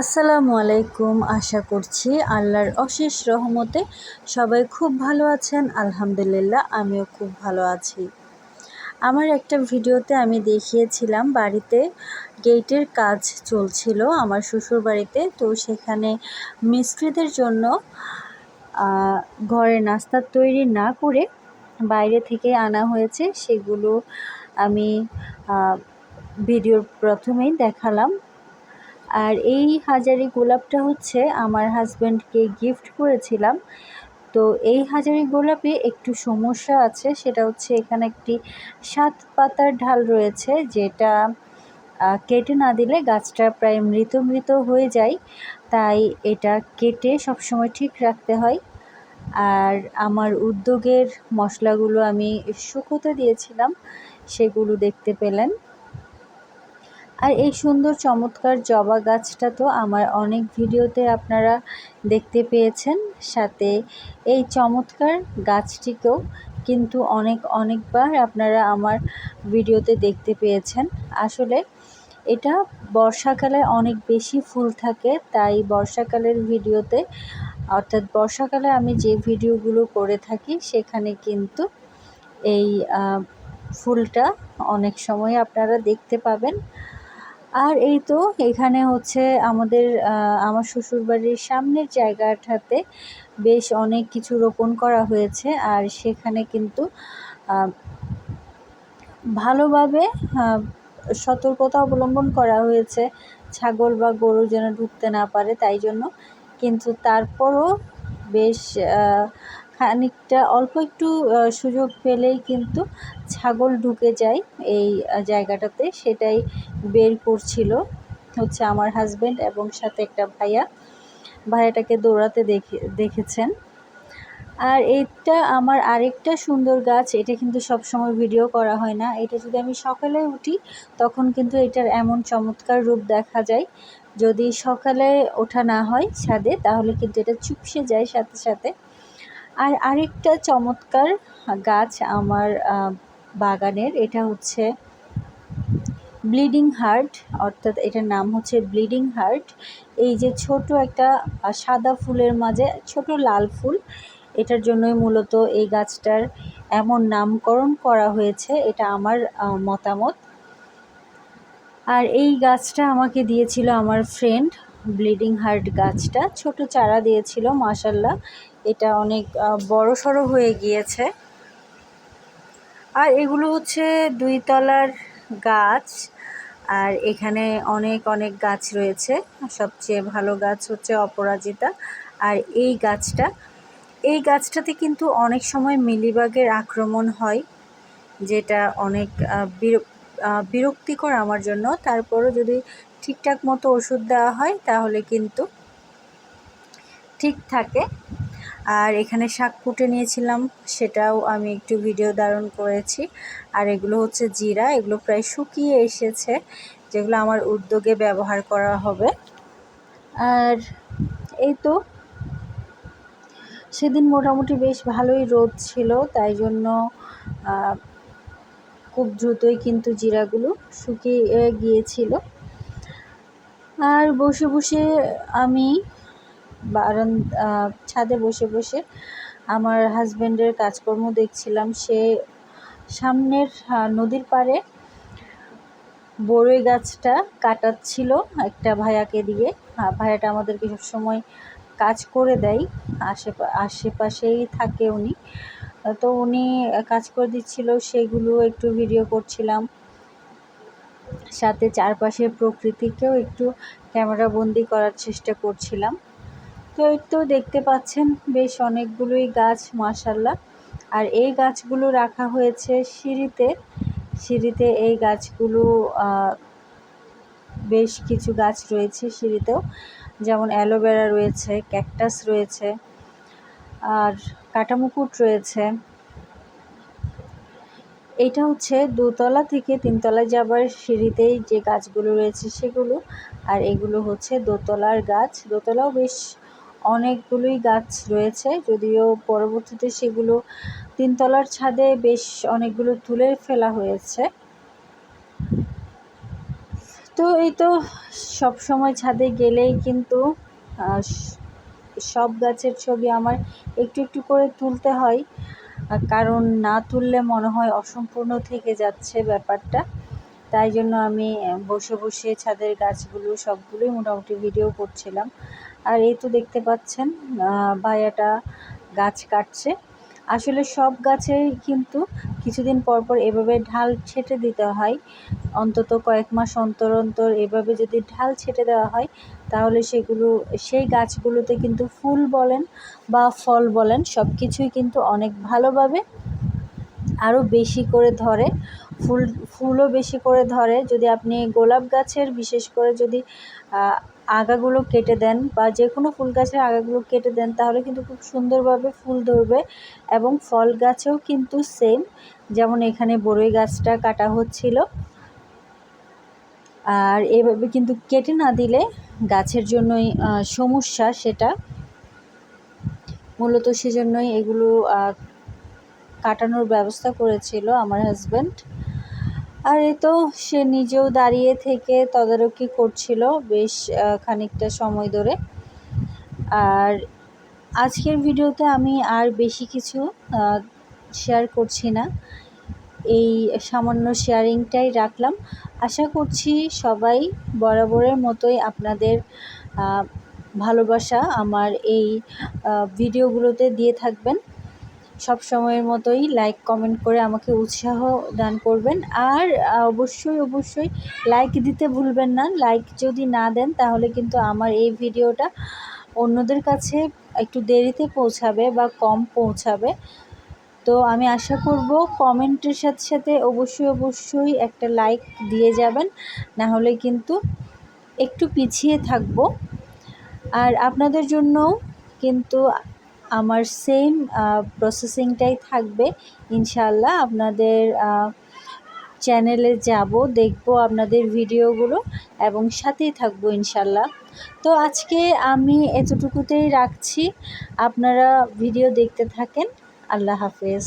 আসসালামু আলাইকুম, আশা করছি আল্লাহর অশেষ রহমতে সবাই খুব ভালো আছেন। আলহামদুলিল্লাহ, আমিও খুব ভালো আছি। আমার একটা ভিডিওতে আমি দেখিয়েছিলাম, বাড়িতে গেটের কাজ চলছিল আমার শ্বশুর বাড়িতে। তো সেখানে মিস্ত্রিদের জন্য ঘরে নাস্তা তৈরি না করে বাইরে থেকে আনা হয়েছে। সেগুলো আমি ভিডিওর প্রথমেই দেখালাম। আর এই হাজারি গোলাপটা হচ্ছে আমার হাজব্যান্ডকে গিফট করেছিলাম। তো এই হাজারি গোলাপে একটু সমস্যা আছে, সেটা হচ্ছে এখানে একটি সাত পাতার ঢাল রয়েছে, যেটা কেটে না দিলে গাছটা প্রায় মৃত মৃত হয়ে যায়। তাই এটা কেটে সবসময় ঠিক রাখতে হয়। আর আমার উদ্যোগের মশলাগুলো আমি শুকোতে দিয়েছিলাম, সেগুলো দেখতে পেলেন। আর এই সুন্দর চমৎকার জবা গাছটা তো আমার অনেক ভিডিওতে আপনারা দেখতে পেয়েছেন। সাথে এই চমৎকার গাছটিকেও কিন্তু অনেক অনেকবার আপনারা আমার ভিডিওতে দেখতে পেয়েছেন। আসলে এটা বর্ষাকালে অনেক বেশি ফুল থাকে, তাই বর্ষাকালের ভিডিওতে, অর্থাৎ বর্ষাকালে আমি যে ভিডিওগুলো করে থাকি, সেখানে কিন্তু এই ফুলটা অনেক সময় আপনারা দেখতে পাবেন। আর এই তো এখানে হচ্ছে আমাদের আমার শ্বশুরবাড়ির সামনের জায়গাটাতে বেশ অনেক কিছু রোপণ করা হয়েছে। আর সেখানে কিন্তু ভালোভাবে সতর্কতা অবলম্বন করা হয়েছে। ছাগল বা গরু যেন ঢুকতে না পারে তাই জন্য। কিন্তু তারপরও বেশ খানিকটা অল্প একটু সুযোগ পেলেই কিন্তু ছাগল ঢুকে যায় এই জায়গাটাতে। সেটাই বের করছিল হচ্ছে আমার হাজব্যান্ড এবং সাথে একটা ভাইয়া। ভাইয়াটাকে দৌড়াতে দেখে, দেখেছেন। আর এইটা আমার আরেকটা সুন্দর গাছ, এটা কিন্তু সব সময় ভিডিও করা হয় না। এটা যদি আমি সকালে উঠি, তখন কিন্তু এটার এমন চমৎকার রূপ দেখা যায়। যদি সকালে ওঠা না হয় ছাদে, তাহলে কিন্তু এটা চুপসে যায় সাথে সাথে। আর আরেকটা চমৎকার গাছ আমার বাগানের, এটা হচ্ছে ব্লিডিং হার্ট, অর্থাৎ এটার নাম হচ্ছে ব্লিডিং হার্ট। এই যে ছোট একটা সাদা ফুলের মাঝে, ছোট লাল ফুল, এটার জন্যই মূলত এই গাছটার এমন নামকরণ করা হয়েছে, এটা আমার মতামত। আর এই গাছটা আমাকে দিয়েছিল আমার ফ্রেন্ড, ব্লিডিং হার্ট গাছটা, ছোট চারা দিয়েছিল মাসাল্লাহ এটা অনেক বড় সড়ো হয়ে গিয়েছে। আর এগুলো হচ্ছে দুই তলার গাছ, আর এখানে অনেক অনেক গাছ রয়েছে। সবচেয়ে ভালো গাছ হচ্ছে অপরাজিতা। আর এই গাছটা, এই গাছটাতে কিন্তু অনেক সময় মিলিবাগের আক্রমণ হয়, যেটা অনেক বিরক্তিকর আমার জন্য। তারপরও যদি ঠিকঠাক মতো ওষুধ দেওয়া হয়, তাহলে কিন্তু ঠিক থাকে। আর এখানে শাক কুটে নিয়েছিলাম, সেটাও আমি একটু ভিডিও ধারণ করেছি। আর এগুলো হচ্ছে জিরা, এগুলো প্রায় শুকিয়ে এসেছে, যেগুলো আমার উদ্যোগে ব্যবহার করা হবে। আর এই তো, সেদিন মোটামুটি বেশ ভালোই রোদ ছিল, তাই জন্য খুব দ্রুতই কিন্তু জিরাগুলো শুকিয়ে গিয়েছিল। আর বসে বসে আমি বারান ছাদে বসে বসে আমার হাজব্যান্ডের কাজকর্ম দেখছিলাম। সে সামনের নদীর পাড়ে বড়ই গাছটা কাটাচ্ছিল একটা ভাইয়াকে দিয়ে। ভাইয়াটা আমাদেরকে সবসময় কাজ করে দেয় আশেপা আশেপাশেই থাকে উনি। তো উনি কাজ করে দিচ্ছিল, সেগুলো একটু ভিডিও করছিলাম। সাথে চারপাশের প্রকৃতিকেও একটু ক্যামেরা বন্দি করার চেষ্টা করছিলাম। তো দেখতে পাচ্ছেন, বেশ অনেকগুলোই গাছ মাসাল্লাহ আর এই গাছগুলো রাখা হয়েছে সিঁড়িতে। সিঁড়িতে এই গাছগুলো বেশ কিছু গাছ রয়েছে সিঁড়িতেও। যেমন অ্যালোভেরা রয়েছে, ক্যাকটাস রয়েছে, আর কাটামুকুট রয়েছে। এটা হচ্ছে দোতলা থেকে তিনতলায় যাবার সিঁড়িতেই যে গাছগুলো রয়েছে সেগুলো। আর এগুলো হচ্ছে দোতলার গাছ। দোতলাও বেশ অনেকগুলোই গাছ রয়েছে, যদিও পরবর্তীতে সেগুলো তিনতলার ছাদে বেশ অনেকগুলো তুলে ফেলা হয়েছে। তো এই তো সব সময় ছাদে গেলেই কিন্তু সব গাছের ছবি আমার একটু একটু করে তুলতে হয় কারণ না তুললে মনে হয় অসম্পূর্ণ থেকে যাচ্ছে ব্যাপারটা। তাই জন্য আমি বসে বসে ছাদের গাছগুলো সবগুলোই মোটামুটি ভিডিও করছিলাম। আর এই তো দেখতে পাচ্ছেন আহ, ভাইয়াটা গাছ কাটছে। আসলে সব গাছেই কিন্তু কিছুদিন পর পর এভাবে ঢাল ছেটে দিতে হয়। অন্তত কয়েক মাস অন্তর অন্তর এভাবে যদি ঢাল ছেটে দেওয়া হয় তাহলে সেগুলো সেই গাছগুলোতে কিন্তু ফুল বলেন বা ফল বলেন সব কিছুই কিন্তু অনেক ভালোভাবে আরও বেশি করে ধরে। ফুল ফুলও বেশি করে ধরে। যদি আপনি গোলাপ গাছের বিশেষ করে যদি আগাগুলো কেটে দেন বা যে কোনো ফুল গাছের আগাগুলো কেটে দেন, তাহলে কিন্তু খুব সুন্দরভাবে ফুল ধরবে এবং ফল গাছেও কিন্তু সেম যেমন এখানে বড়ই গাছটা কাটা হচ্ছিল। আর এভাবে কিন্তু কেটে না দিলে গাছের জন্যই সমস্যা সেটা। মূলত সেজন্যই এগুলো কাটানোর ব্যবস্থা করেছিল আমার হাজব্যান্ড আর এই তো সে নিজেও দাঁড়িয়ে থেকে তদারকি করছিল বেশ খানিকটা সময় ধরে। আর আজকের ভিডিওতে আমি আর বেশি কিছু শেয়ার করছি না। এই সামান্য শেয়ারিংটাই রাখলাম। আশা করছি সবাই বরাবরের মতোই আপনাদের ভালোবাসা আমার এই ভিডিওগুলোতে দিয়ে থাকবেন। সব সময়ের মতোই লাইক কমেন্ট করে আমাকে উৎসাহ দান করবেন। আর অবশ্যই অবশ্যই লাইক দিতে ভুলবেন না। লাইক যদি না দেন, তাহলে কিন্তু আমার এই ভিডিওটা অন্যদের কাছে একটু দেরিতে পৌঁছাবে বা কম পৌঁছাবে। তো আমি আশা করব কমেন্টের সাথে সাথে অবশ্যই অবশ্যই একটা লাইক দিয়ে যাবেন। না হলে কিন্তু একটু পিছিয়ে থাকব। আর আপনাদের জন্য কিন্তু আমার সেম প্রসেসিংটাই থাকবে। ইনশাল্লাহ আপনাদের চ্যানেলে যাব, দেখব আপনাদের ভিডিওগুলো এবং সাথেই থাকব ইনশাল্লাহ তো আজকে আমি এতটুকুতেই রাখছি। আপনারা ভিডিও দেখতে থাকেন। আল্লাহ হাফেজ।